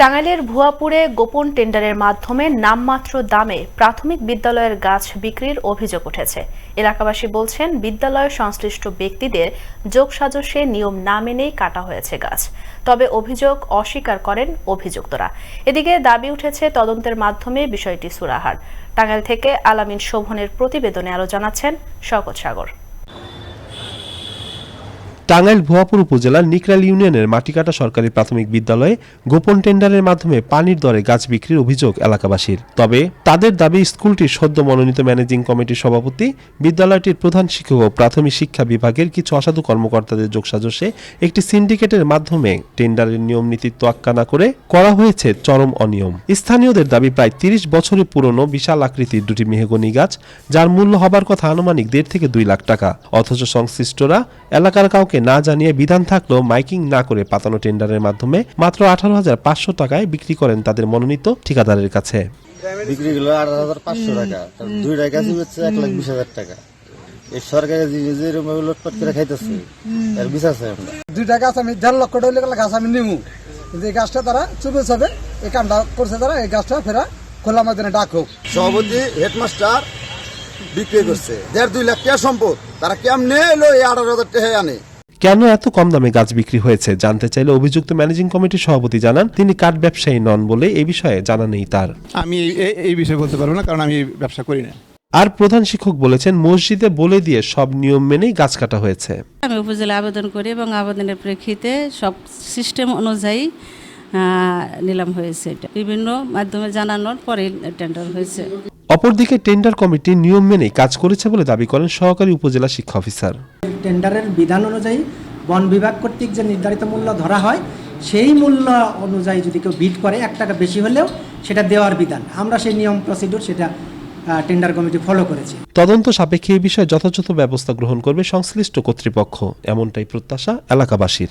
টাঙ্গাইলের ভুয়াপুরে গোপন টেন্ডারের মাধ্যমে নামমাত্র দামে প্রাথমিক বিদ্যালয়ের গাছ বিক্রির অভিযোগ উঠেছে। এলাকাবাসী বলছেন, বিদ্যালয় সংশ্লিষ্ট ব্যক্তিদের যোগসাজশে নিয়ম না মেনেই কাটা হয়েছে গাছ। তবে অভিযোগ অস্বীকার করেন অভিযুক্তরা। এদিকে দাবি উঠেছে, তদন্তের মাধ্যমে বিষয়টি সুরাহার টাঙ্গাইল থেকে আলামিন শোভনের প্রতিবেদনে আরও জানাচ্ছেন শকত সাগর। টাঙ্গাইল ভুয়াপুর উপজেলার নিকরাল ইউনিয়নের মাটিকাটা সরকারি প্রাথমিক বিদ্যালয়ে গোপন টেন্ডারের মাধ্যমে পানির দরে গাছ বিক্রির অভিযোগ এলাকাবাসীর। তবে তাদের দাবি স্কুলটির সদ্য মনোনীত ম্যানেজিং কমিটির সভাপতি, বিদ্যালয়টির প্রধান শিক্ষক ও প্রাথমিক শিক্ষা বিভাগের কিছু অসাধু কর্মকর্তাদের যোগসাজশে একটি সিন্ডিকেটের মাধ্যমে টেন্ডারের নিয়ম নীতি তোয়াক্কা না করে করা হয়েছে চরম অনিয়ম। স্থানীয়দের দাবি, প্রায় তিরিশ বছরের পুরনো বিশাল আকৃতির দুটি মেহগনি গাছ, যার মূল্য হবার কথা আনুমানিক দেড় থেকে দুই লাখ টাকা। অথচ সংশ্লিষ্টরা এলাকার কাউকে না জানিয়ে বিধান থাকলেও মাইকিং না করে পাতানো টেন্ডারের মাধ্যমে মাত্র আঠারো হাজার পাঁচশো টাকায় বিক্রি করেন তাদের মনোনীত ঠিকাদারের কাছে। বিক্রি গুলো আট হাজার পাঁচশো টাকা। দুই টাকা হচ্ছে এক লাখ বিশ হাজার টাকা। এই সরকারি যে- যে রকম লটপট করে খাইতেছে এর বিচার আছে আমরা। দুইটা গাছ আমি দেড় লক্ষ টাকা গাছ আমি নিমু। কিন্তু এই গাছটা তারা চুপে চাবে এই কামটা করছে তারা এই গাছটা ফেরা খোলা ময়দানে ডাক হোক। সভাপতি হেডমাস্টার বিক্রি করছে। দেড় দুই লাখ টাকা সম্পদ। তারা কেমনে এলো এই আঠারো হাজার টাকা আনে? কেন এত কম দামে গাছ বিক্রি হয়েছে জানতে চাইলে অভিযুক্ত ম্যানেজিং কমিটির সভাপতি জানান তিনি কাঠ ব্যবসায়ী নন বলে এই বিষয়ে জানা নেই তার। আমি এই- বিষয়ে বলতে পারব না কারণ আমি ব্যবসা করি না। আর প্রধান শিক্ষক বলেছেন মসজিদে বলে দিয়ে সব নিয়ম মেনেই গাছ কাটা হয়েছে। আমি উপজেলা আবেদন করি এবং আবেদনের প্রেক্ষিতে সব সিস্টেম অনুযায়ী নিলাম হয়েছে এটা। বিভিন্ন মাধ্যমে জানানোর পরে টেন্ডার হয়েছে। অপরদিকে টেন্ডার কমিটি নিয়ম মেনে কাজ করেছে বলে দাবি করেন সহকারী উপজেলা শিক্ষা অফিসার। টেন্ডারের বিধান অনুযায়ী বন বিভাগ কর্তৃক যে নির্ধারিত মূল্য ধরা হয় সেই মূল্য অনুযায়ী যদি কেউ বিড করে এক টাকা বেশি হলেও সেটা দেওয়ার বিধান। আমরা সেই নিয়ম প্রসিডিউর সেটা টেন্ডার কমিটি ফলো করেছি। তদন্ত সাপেক্ষে এই বিষয়ে যথাযথ ব্যবস্থা গ্রহণ করবে সংশ্লিষ্ট কর্তৃপক্ষ। এমনটাই প্রত্যাশা এলাকাবাসীর।